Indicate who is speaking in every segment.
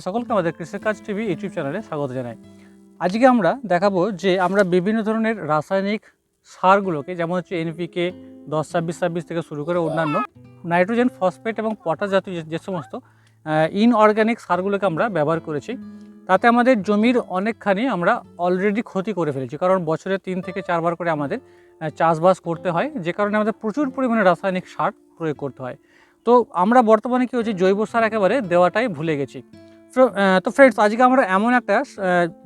Speaker 1: সকলকে আমাদের কৃষিকাজ টিভি ইউটিউব চ্যানেলে স্বাগত জানাই। আজকে আমরা দেখাবো যে আমরা বিভিন্ন ধরনের রাসায়নিক সারগুলোকে, যেমন হচ্ছে এনপিকে দশ ছাব্বিশ ছাব্বিশ থেকে শুরু করে অন্যান্য নাইট্রোজেন, ফসফেট এবং পটাশ জাতীয় যে- সমস্ত ইনঅর্গ্যানিক সারগুলোকে আমরা ব্যবহার করেছি। তাতে আমাদের জমির অনেকখানি আমরা অলরেডি ক্ষতি করে ফেলেছি, কারণ বছরে তিন থেকে চারবার করে আমাদের চাষবাস করতে হয়, যে কারণে আমাদের প্রচুর পরিমাণে রাসায়নিক সার প্রয়োগ করতে হয়। তো আমরা বর্তমানে কী হচ্ছে, জৈব সার একেবারে দেওয়াটাই ভুলে গেছি। তো, ফ্রেন্ডস আজকে আমরা এমন একটা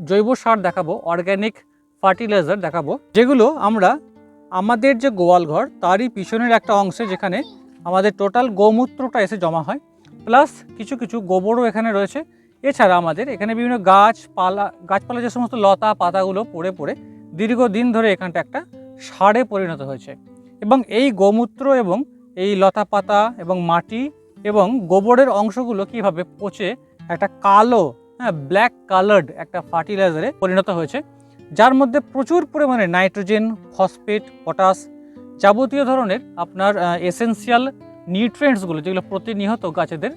Speaker 1: জৈব সার দেখাবো অর্গ্যানিক ফার্টিলাইজার দেখাবো যেগুলো আমরা আমাদের যে গোয়াল ঘর তারই পিছনের একটা অংশে যেখানে আমাদের টোটাল গোমূত্রটা এসে জমা হয় প্লাস কিছু কিছু গোবরও এখানে রয়েছে। এছাড়া আমাদের এখানে বিভিন্ন গাছপালা গাছপালা যে সমস্ত লতা পাতাগুলো পড়ে পড়ে দীর্ঘদিন ধরে এখানটা একটা সারে পরিণত হয়েছে। এবং এই গোমূত্র এবং এই লতা পাতা এবং মাটি এবং গোবরের অংশগুলো কীভাবে পচে একটা কালো হ্যাঁ ব্ল্যাক কালার্ড একটা ফার্টিলাইজারে পরিণত হয়েছে, যার মধ্যে প্রচুর পরিমাণে নাইট্রোজেন ফসফেট পটাশ যাবতীয় ধরনের আপনার এসেনশিয়াল নিউট্রিয়েন্টসগুলো যেগুলো প্রতিনিয়ত গাছেদের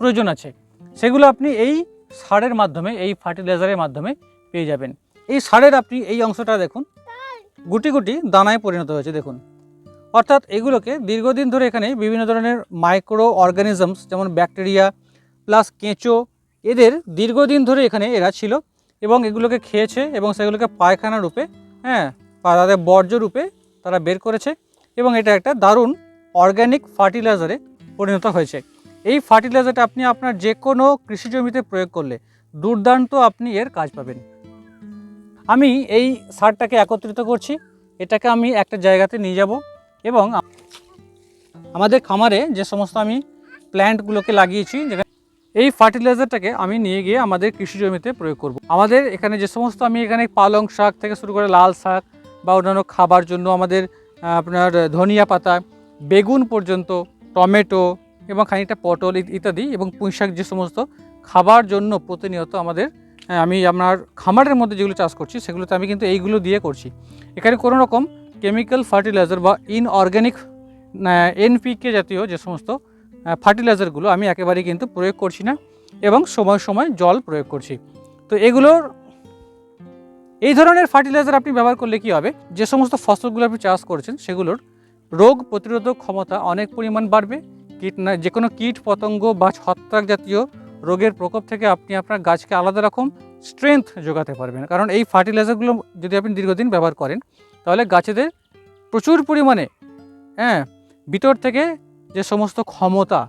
Speaker 1: প্রয়োজন আছে, সেগুলো আপনি এই সারের মাধ্যমে, এই ফার্টিলাইজারের মাধ্যমে পেয়ে যাবেন। এই সারের আপনি এই অংশটা দেখুন, গুটি গুটি দানায় পরিণত হয়েছে, দেখুন। অর্থাৎ এগুলোকে দীর্ঘদিন ধরে এখানে বিভিন্ন ধরনের মাইক্রো অর্গানিজমস যেমন ব্যাকটেরিয়া প্লাস কেঁচো এদের দীর্ঘদিন ধরে এখানে এরা ছিল এবং এগুলোকে খেয়েছে এবং সেগুলোকে পায়খানা রূপে হ্যাঁ তাদের বর্জ্য রূপে তারা বের করেছে এবং এটা একটা দারুণ অর্গ্যানিক ফার্টিলাইজারে পরিণত হয়েছে। এই ফার্টিলাইজারটা আপনি আপনার যে কোনো কৃষি জমিতে প্রয়োগ করলে দুর্দান্ত আপনি এর কাজ পাবেন। আমি এই সারটাকে একত্রিত করছি, এটাকে আমি একটা জায়গাতে নিয়ে যাব এবং আমাদের খামারে যে সমস্ত আমি প্ল্যান্টগুলোকে লাগিয়েছি, যেখানে এই ফার্টিলাইজারটাকে আমি নিয়ে গিয়ে আমাদের কৃষি জমিতে প্রয়োগ করব। আমাদের এখানে যে সমস্ত আমি এখানে পালং শাক থেকে শুরু করে লাল শাক বা অন্যান্য খাবার জন্য আমাদের আপনার ধনিয়া পাতা, বেগুন পর্যন্ত, টমেটো এবং খানিকটা পটল ইত্যাদি এবং পুঁই শাক যে সমস্ত খাবার জন্য প্রতিনিয়ত আমাদের আমি আপনার খামারের মধ্যে যেগুলো চাষ করছি সেগুলোতে আমি কিন্তু এইগুলো দিয়ে করছি এখানে কোনো রকম কেমিক্যাল ফার্টিলাইজার বা ইনঅর্গ্যানিক এনপিকে জাতীয় যে সমস্ত ফার্টিলাইজারগুলো আমি একেবারেই কিন্তু প্রয়োগ করছি না এবং সময় সময় জল প্রয়োগ করছি। তো এগুলোর এই ধরনের ফার্টিলাইজার আপনি ব্যবহার করলে কি হবে? যে সমস্ত ফসলগুলো আপনি চাষ করছেন সেগুলোর রোগ প্রতিরোধক ক্ষমতা অনেক পরিমাণ বাড়বে। কীট না যে কোনো কীট পতঙ্গ বা ছত্রাক জাতীয় রোগের প্রকোপ থেকে আপনি আপনার গাছকে আলাদা রকম স্ট্রেংথ যোগাতে পারবেন। কারণ এই ফার্টিলাইজারগুলো যদি আপনি দীর্ঘদিন ব্যবহার করেন, তাহলে গাছেদের প্রচুর পরিমাণে হ্যাঁ ভিতর থেকে যে সমস্ত ক্ষমতা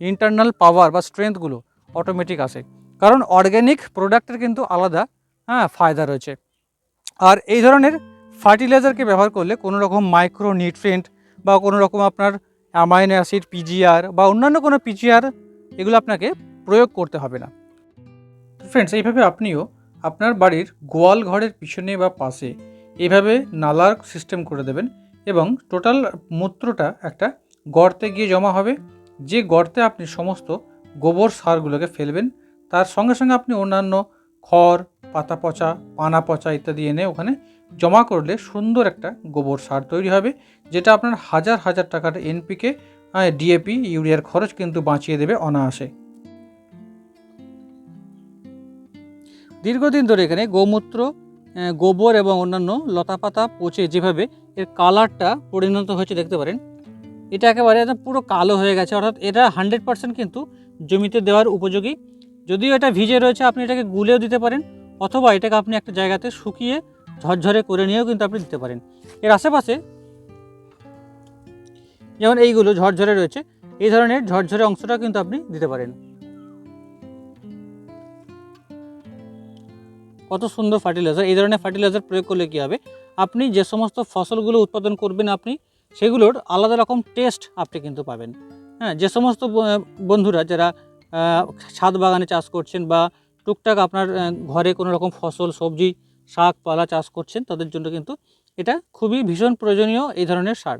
Speaker 1: ইন্টারনাল পাওয়ার বা স্ট্রেংথগুলো অটোমেটিক আসে। কারণ অর্গ্যানিক প্রোডাক্টের কিন্তু আলাদা হ্যাঁ ফায়দা রয়েছে। আর এই ধরনের ফার্টিলাইজারকে ব্যবহার করলে কোনো রকম মাইক্রো নিউট্রিয়েন্ট বা কোনো রকম আপনার অ্যামাইনো অ্যাসিড পিজিআর বা অন্যান্য কোনো পিজিআর এগুলো আপনাকে প্রয়োগ করতে হবে না। ফ্রেন্ডস এইভাবে আপনিও আপনার বাড়ির গোয়াল ঘরের পিছনে বা পাশে এইভাবে নালার সিস্টেম করে দেবেন এবং টোটাল মূত্রটা একটা গর্তে গিয়ে জমা হবে। যে গর্তে আপনি সমস্ত গোবর সারগুলোকে ফেলবেন, তার সঙ্গে সঙ্গে আপনি অন্যান্য খড়, পাতা পচা, পানা পচা ইত্যাদি এনে ওখানে জমা করলে সুন্দর একটা গোবর সার তৈরি হবে, যেটা আপনার হাজার হাজার টাকার এনপিকে ডিএপি ইউরিয়ার খরচ কিন্তু বাঁচিয়ে দেবে অনায়াসে। দীর্ঘদিন ধরে এখানে গোমূত্র গোবর এবং অন্যান্য লতাপাতা পচে যেভাবে এর কালারটা পরিণত হয়েছে দেখতে পারেন এটা একেবারে একদম পুরো কালো হয়ে গেছে, অর্থাৎ এটা হান্ড্রেড পার্সেন্ট কিন্তু জমিতে দেওয়ার উপযোগী। যদিও এটা ভিজে রয়েছে, আপনি এটাকে গুলেও দিতে পারেন, অথবা এটাকে আপনি একটা জায়গাতে শুকিয়ে ঝরঝরে করে নিয়েও কিন্তু আপনি দিতে পারেন। এর আশেপাশে যেমন এইগুলো ঝরঝরে রয়েছে, এই ধরনের ঝরঝরে অংশটা কিন্তু আপনি দিতে পারেন। কত সুন্দর ফার্টিলাইজার, এই ধরনের ফার্টিলাইজার প্রয়োগ করলে কী হবে? আপনি যে সমস্ত ফসলগুলো উৎপাদন করবেন আপনি সেগুলোর আলাদা রকম টেস্ট আপনি কিন্তু পাবেন। হ্যাঁ যে সমস্ত বন্ধুরা যারা ছাদ বাগানে চাষ করছেন বা টুকটাক আপনার ঘরে কোনো রকম ফসল, সবজি শাক পালা চাষ করছেন, তাদের জন্য কিন্তু এটা খুবই ভীষণ প্রয়োজনীয় এই ধরনের সার।